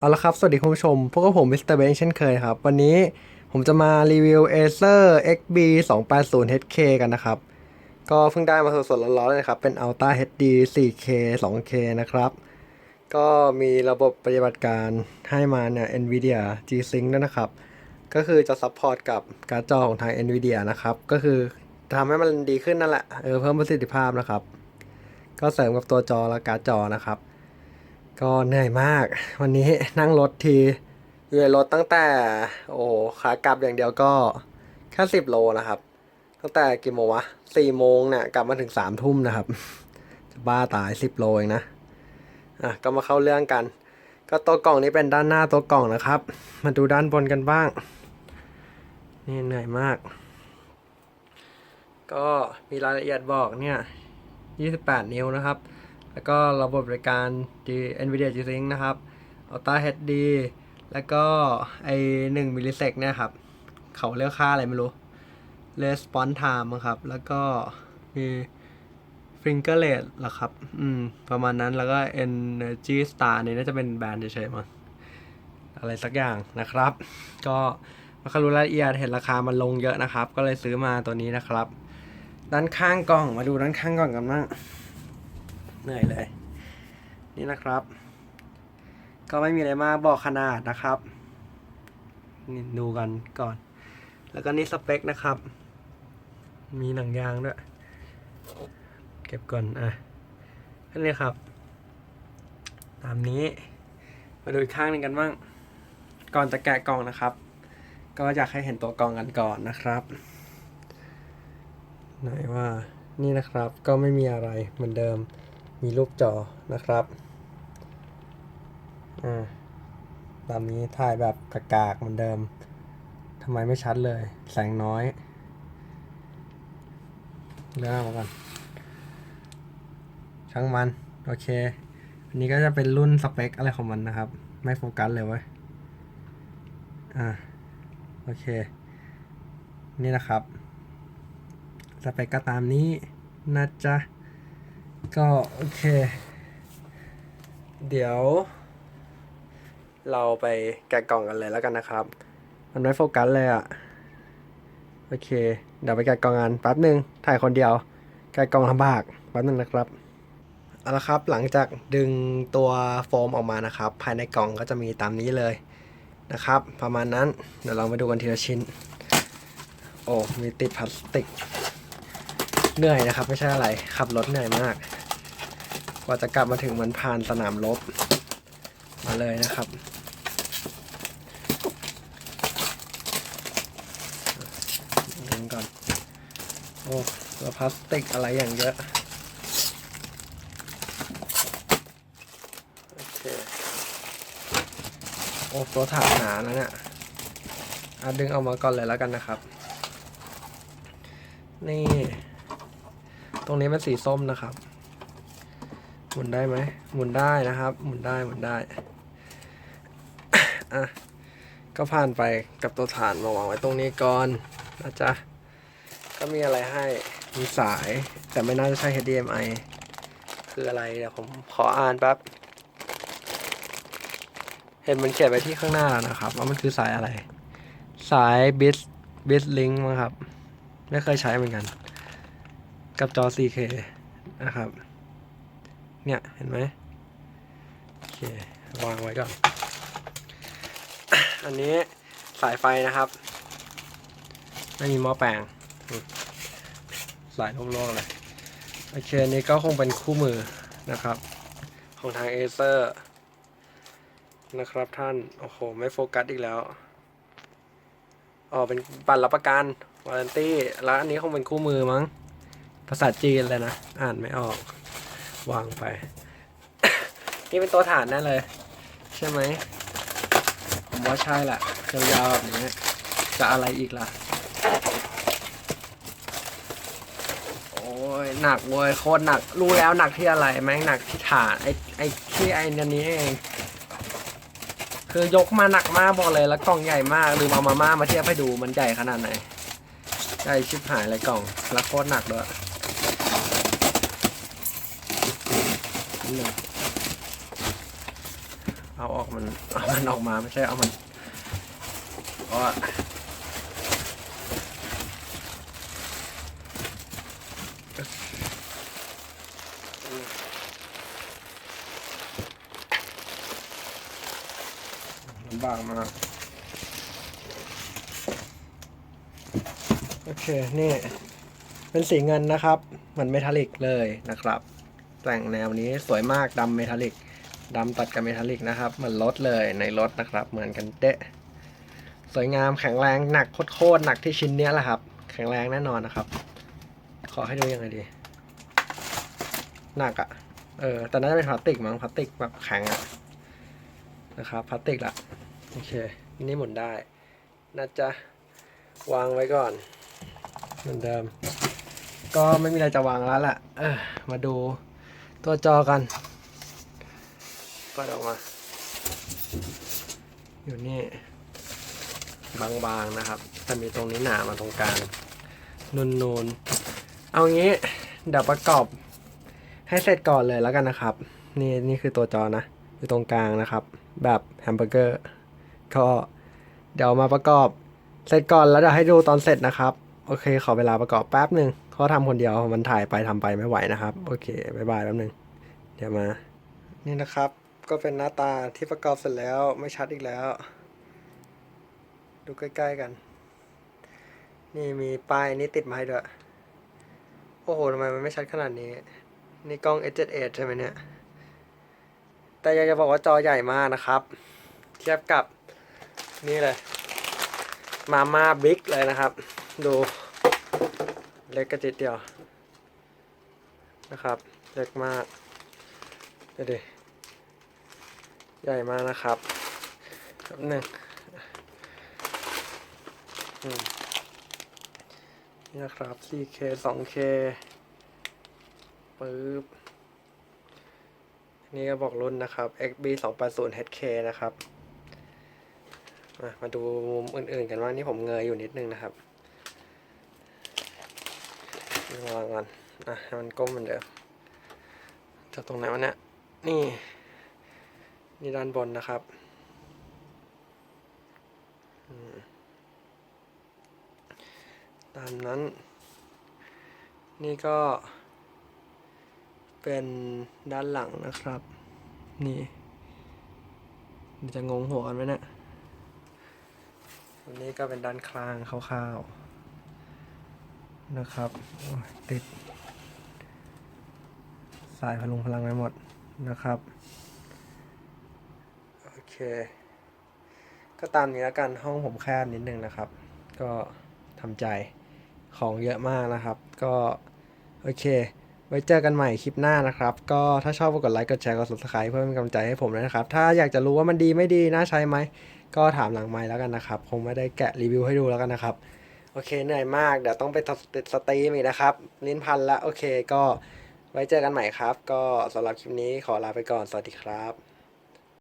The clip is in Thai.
เอาละครับ สวัสดีคุณผู้ชม พวกบผมมิสเตอร์เบนเช่นเคยครับ วันนี้ผมจะมารีวิว Acer XB 280 HK กันนะครับ ก็เพิ่งได้มาสดๆร้อนๆเลยครับ เป็น Ultra HD 4K 2K นะครับ ก็มีระบบปฏิบัติการให้มาเนี่ย NVIDIA G-Sync ด้วยนะครับ ก็คือจะซัพพอร์ตกับการ์ดจอของทาง NVIDIA นะครับ ก็คือทำให้มันดีขึ้นนั่นแหละ เออเพิ่มประสิทธิภาพนะครับ ก็เสริมกับตัวจอและการ์ดจอนะครับ ก็เหนื่อยมาก วันนี้นั่งรถทีอยู่ในรถตั้งแต่ โอ้ขากลับอย่างเดียวก็แค่สิบโลนะครับ ตั้งแต่กี่โมงวะสี่โมงเนี่ยกลับมาถึงสามทุ่มนะครับ จะบ้าตายสิบโลเองนะอะก็มาเข้าเรื่องกัน ก็ตัวกล่องนี้เป็นด้านหน้าตัวกล่องนะครับ มาดูด้านบนกันบ้าง นี่เหนื่อยมาก ก็มีรายละเอียดบอกเนี่ย 28 นิ้วนะครับ แล้วก็ระบบบริการ G NVIDIA G-Sync นะครับ Ultra HD แล้วก็ไอ1มิลลิเซกเนี่ยครับ เขาเรียกค่าอะไรไม่รู้ Response Time ครับ แล้วก็มี Finger Rate หรอครับ อืม ประมาณนั้นแล้วก็ Energy Star นี่น่าจะเป็นแบรนด์เฉยๆมั้งอะไรสักอย่างนะครับ ก็มาคารู้รายละเอียดเห็นราคามันลงเยอะนะครับ ก็เลยซื้อมาตัวนี้นะครับ ด้านข้างกล่องมาดูด้านข้างกล่องกันบ้าง เหนื่อยเลย นี่นะครับ ก็ไม่มีอะไรมากบอกขนาดนะครับนี่ดูกันก่อน แล้วก็นี่สเปคนะครับ มีหนังยางด้วย เก็บก่อนอะนั่นเลยครับ ตามนี้ มาดูอีกข้างหนึ่งกันบ้าง ก่อนจะแกะกล่องนะครับ ก็อยากให้เห็นตัวกล่องกันก่อนนะครับ ไหนว่า นี่นะครับ ก็ไม่มีอะไรเหมือนเดิม มีรูปจอนะครับอ่าตามนี้ถ่ายแบบกากๆเหมือนเดิมทำไมไม่ชัดเลย แสงน้อยเลื่อนมาก่อนช่างมัน โอเค อันนี้ก็จะเป็นรุ่นสเปคอะไรของมันนะครับ ไม่โฟกัสเลยเว้ย อ่า โอเค นี่นะครับ สเปคก็ตามนี้นะจ๊ะ ก็โอเค เดี๋ยว เราไปแกะกล่องกันเลยแล้วกันนะครับ มันไม่โฟกัสเลยอะโอเค เดี๋ยวไปแกะกล่องกันแป๊บหนึ่งถ่ายคนเดียว แกะกล่องลำบากแป๊บหนึงนะครับเอาละครับหลังจากดึงตัวโฟมออกมานะครับ ภายในกล่องก็จะมีตามนี้เลยนะครับ ประมาณนั้นเดี๋ยวเรามาดูกันทีละชิ้น โอ้มีติดพลาสติก เหนื่อยนะครับ ไม่ใช่อะไร ขับรถเหนื่อยมาก กว่าจะกลับมาถึงมือนผ่านสนามรบมาเลยนะครับ ดึงก่อน โอ้ตัวพลาสติกอะไรอย่างเยอะ โอเค โอ้ตัวถาดหนาแล้วเนี่ยอะดึงออกมาก่อนเลยแล้วกันนะครับ นี่ ตรงนี้เป็นสีส้มนะครับ หมุนได้ไหมหมุนได้นะครับ หมุนได้หมุนได้อะก็ผ่านไปกับตัวฐานมาวางไว้ตรงนี้ก่อนนะจ๊ะก็มีอะไรให้มีสายแต่ไม่น่าจะใช่ HDMI คืออะไรเดี๋ยวผมขออ่านแป๊บเห็นมันเขียนไว้ที่ข้างหน้าแล้วนะครับ ว่ามันคือสายอะไร สาย b i t b i t link มั้งครับ ไม่เคยใช้เหมือนกัน กับจอ 4K นะครับ เนี่ย เห็นไหมโอเควางไว้ก่อน อันนี้สายไฟนะครับ ไม่มีหม้อแปลง สายโล่งๆเลย โอเคอันนี้ก็คงเป็นคู่มือนะครับ ของทาง Acer นะครับท่าน โอ้โห ไม่โฟกัสอีกแล้วอ๋อเป็นบัตรรับประกันวารันตี้ แล้วอันนี้คงเป็นคู่มือมั้ง ภาษาจีนเลยนะ อ่านไม่ออก วางไป นี่เป็นตัวฐานแน่เลย ใช่ไหมผมว่าใช่แหละยาวๆแบบนี้ จะอะไรอีกล่ะ โอ้ยหนักเว้ยโคตรหนัก รู้แล้วหนักที่อะไรแม่งหนักที่ฐานไอ้ไอ้ที่ไอ้นันนี้เองคือยกมาหนักมากบอกเลยแล้วกล่องใหญ่มากลืมเอามาม่ามาเทียบให้ดูมันใหญ่ขนาดไหนใหญ่ชิบหายเลยกล่องแล้วโคตรหนักด้วย นี่เอาออกมันเอามันออกมาไม่ใช่เอามันเพราะว่าลำบากมากโอเค นี่ เป็นสีเงินนะครับ เหมือนเมทัลลิกเลยนะครับ แต่งแนวนี้สวยมากดำเมทัลลิกดำตัดกับเมทัลลิกนะครับเหมือนรถเลยในรถนะครับ เหมือนกันเดะสวยงามแข็งแรงหนักโคตรๆหนักที่ชิ้นเนี้ยแหละครับ แข็งแรงแน่นอนนะครับ ขอให้ดูยังไงดี หนักอะ่ะ เออแต่น่าจะเป็นพลาสติกมั้งพลาสติกแบบแข็งอะนะครับพลาสติกละโอเค นี่หมุนได้น่าจะวางไว้ก่อน เหมือนเดิม ก็ไม่มีอะไรจะวางแล้วแหละมาดู ตัวจอกันเปิดออกมา อยู่นี่ บางๆนะครับ แต่มีตรงนี้หนามาตรงกลางนูนๆ เอางี้เดี๋ยวประกอบให้เสร็จก่อนเลยแล้วกันนะครับ นี่นี่คือตัวจอนะ อยู่ตรงกลางนะครับ แบบแฮมเบอร์เกอร์ ก็เดี๋ยวมาประกอบเสร็จก่อนแล้วเดี๋ยวให้ดูตอนเสร็จนะครับ โอเคขอเวลาประกอบแป๊บหนึ่ง เพราะทำคนเดียวมันถ่ายไปทำไปไม่ไหวนะครับ โอเคบายบายแป๊บหนึ่งเดี๋ยวมา นี่นะครับ ก็เป็นหน้าตาที่ประกอบเสร็จแล้วไม่ชัดอีกแล้ว ดูใกล้ๆกัน นี่มีป้ายนี้ติดมาให้ด้วย โอ้โหทำไมมันไม่ชัดขนาดนี้ นี่กล้อง S78 ใช่ไหมเนี่ย แต่อยากจะบอกว่าจอใหญ่มากนะครับ เทียบกับนี่เลย มาม่าบิ๊กเลยนะครับ ดูเล็กกระจิตเดียวนะครับ เล็กมากดูดิใหญ่มากนะครับแป๊บหนึ่งนี่นะครับ 4K 2K ปึ๊บ นี่ก็บอกรุ่นนะครับ XB 280 HK นะครับ มามาดูมุมอื่นๆกันว่านี่ผมเงยอยู่นิดนึงนะครับ วางก่อนอะให้มันก้มเหมือนเดิมจะตรงไหนวะเนี่ยนี่ นี่ด้านบนนะครับตามนั้น นี่ก็เป็นด้านหลังนะครับ นี่จะงงหัวกันไหมเนี่ยอันนี้ก็เป็นด้านข้างคร่าวๆ นะครับติด สายพลุงพลังไปหมดนะครับ โอเค ก็ตามนี้แล้วกันห้องผมแคบนิดนึงนะครับ ก็ทำใจของเยอะมากนะครับ ก็โอเค ไว้เจอกันใหม่คลิปหน้านะครับ ก็ถ้าชอบก็กดไลค์กดแชร์กด subscribe เพื่อเป็นกำลังใจให้ผมด้วยนะครับ ถ้าอยากจะรู้ว่ามันดีไม่ดีน่าใช้ไหมก็ถามหลังไมค์แล้วกันนะครับ คงไม่ได้แกะรีวิวให้ดูแล้วกันนะครับ อเคเหนื่อยมาก เดี๋ยวต้องไปติดสตรีมอีกนะครับ ลิ้นพันละ โอเคก็ไว้เจอกันใหม่ครับ ก็สำหรับคลิปนี้ขอลาไปก่อน สวัสดีครับ